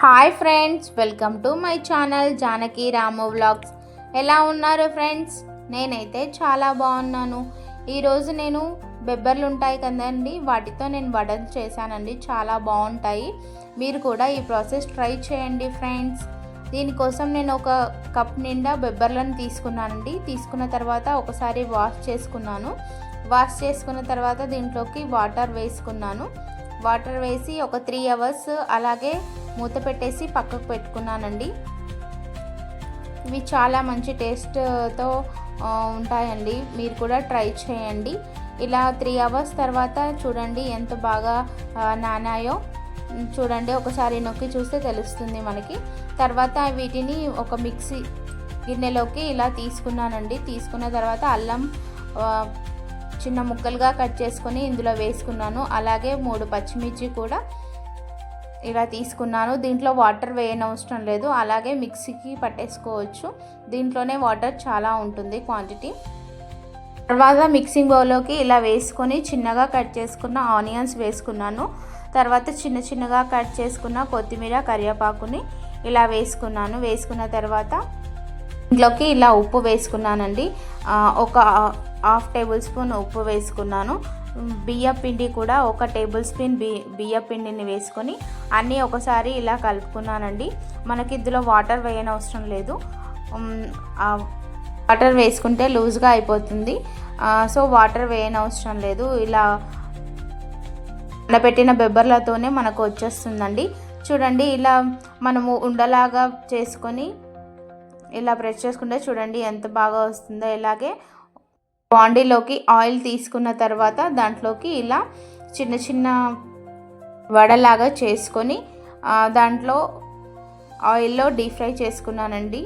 Hi friends welcome to my channel Janaki Ramu vlogs ఎలా ఉన్నారు friends నేనైతే చాలా బాగున్నాను. ఈరోజు నేను బెబ్బర్లు ఉంటాయి కదండి వాటితో నేను వడలు చేశానండి. చాలా బాగుంటాయి. మీరు కూడా ఈ ప్రాసెస్ ట్రై చేయండి ఫ్రెండ్స్ దీనికోసం నేను ఒక కప్ నిండా బెబ్బర్లను తీసుకున్నానండి. తీసుకున్న తర్వాత ఒకసారి వాష్ చేసుకున్నాను. వాష్ చేసుకున్న తర్వాత దీంట్లోకి వాటర్ వేసుకున్నాను. వాటర్ వేసి ఒక త్రీ అవర్స్ అలాగే మూత పెట్టేసి పక్కకు పెట్టుకున్నానండి. ఇవి చాలా మంచి టేస్ట్తో ఉంటాయండి. మీరు కూడా ట్రై చేయండి. ఇలా త్రీ అవర్స్ తర్వాత చూడండి ఎంత బాగా నానాయో. చూడండి ఒకసారి నొక్కి చూస్తే తెలుస్తుంది మనకి. తర్వాత వీటిని ఒక మిక్సీ గిన్నెలోకి ఇలా తీసుకున్నానండి. తీసుకున్న తర్వాత అల్లం చిన్న ముక్కలుగా కట్ చేసుకొని ఇందులో వేసుకున్నాను. అలాగే మూడు పచ్చిమిర్చి కూడా ఇలా తీసుకున్నాను. దీంట్లో వాటర్ వేయనవసరం లేదు. అలాగే మిక్సీకి పట్టేసుకోవచ్చు. దీంట్లోనే వాటర్ చాలా ఉంటుంది క్వాంటిటీ. తర్వాత మిక్సింగ్ బౌల్లోకి ఇలా వేసుకొని చిన్నగా కట్ చేసుకున్న ఆనియన్స్ వేసుకున్నాను. తర్వాత చిన్న చిన్నగా కట్ చేసుకున్న కొత్తిమీర కరివేపాకుని ఇలా వేసుకున్నాను. వేసుకున్న తర్వాత ఇంట్లోకి ఇలా ఉప్పు వేసుకున్నానండి. ఒక హాఫ్ టేబుల్ స్పూన్ ఉప్పు వేసుకున్నాను. బియ్య పిండి కూడా ఒక టేబుల్ స్పూన్ బి బియ్య పిండిని వేసుకొని అన్నీ ఒకసారి ఇలా కలుపుకున్నానండి. మనకి ఇందులో వాటర్ వేయనవసరం లేదు. వాటర్ వేసుకుంటే లూజ్గా అయిపోతుంది. సో వాటర్ వేయనవసరం లేదు. ఇలా పెట్టిన బెబ్బర్లతోనే మనకు వచ్చేస్తుందండి. చూడండి ఇలా మనము ఉండలాగా చేసుకొని ఇలా ప్రెస్ చేసుకుంటే చూడండి ఎంత బాగా వస్తుందో. ఇలాగే బాండీలోకి ఆయిల్ తీసుకున్న తర్వాత దాంట్లోకి ఇలా చిన్న చిన్న వడలాగా చేసుకొని దాంట్లో ఆయిల్లో డీప్ ఫ్రై చేసుకున్నానండి.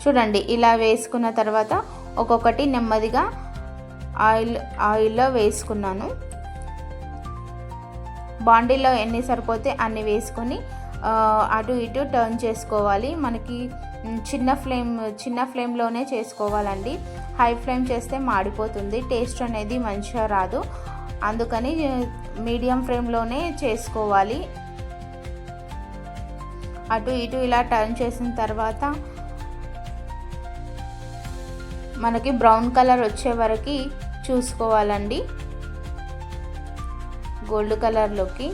చూడండి ఇలా వేసుకున్న తర్వాత ఒక్కొక్కటి నెమ్మదిగా ఆయిల్ ఆయిల్లో వేసుకున్నాను. బాండీలో ఎన్ని సరిపోతే అన్ని వేసుకొని అటు ఇటు టర్న్ చేసుకోవాలి. మనకి చిన్న ఫ్లేమ్ చిన్న ఫ్లేమ్లోనే చేసుకోవాలండి. హై ఫ్లేమ్ చేస్తే మాడిపోతుంది. టేస్ట్ అనేది మంచిగా రాదు. అందుకని మీడియం ఫ్లేమ్లోనే చేసుకోవాలి. అటు ఇటు ఇలా టర్న్ చేసిన తర్వాత మనకి బ్రౌన్ కలర్ వచ్చే వరకు చూసుకోవాలండి. గోల్డ్ కలర్లోకి.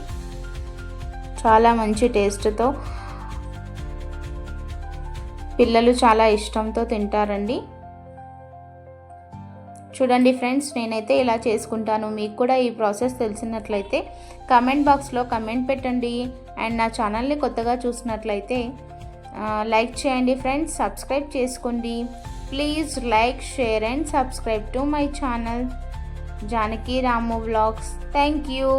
చాలా మంచి టేస్ట్తో పిల్లలు చాలా ఇష్టంతో తింటారండి. చూడండి ఫ్రెండ్స్ నేనైతే ఇలా చేసుకుంటాను. మీకు కూడా ఈ ప్రాసెస్ తెలిసినట్లయితే కమెంట్ బాక్స్లో కమెంట్ పెట్టండి. అండ్ నా ఛానల్ని కొత్తగా చూసినట్లయితే లైక్ చేయండి ఫ్రెండ్స్ సబ్స్క్రైబ్ చేసుకోండి. Please like share and subscribe to my channel. Janaki Ramu vlogs. Thank you.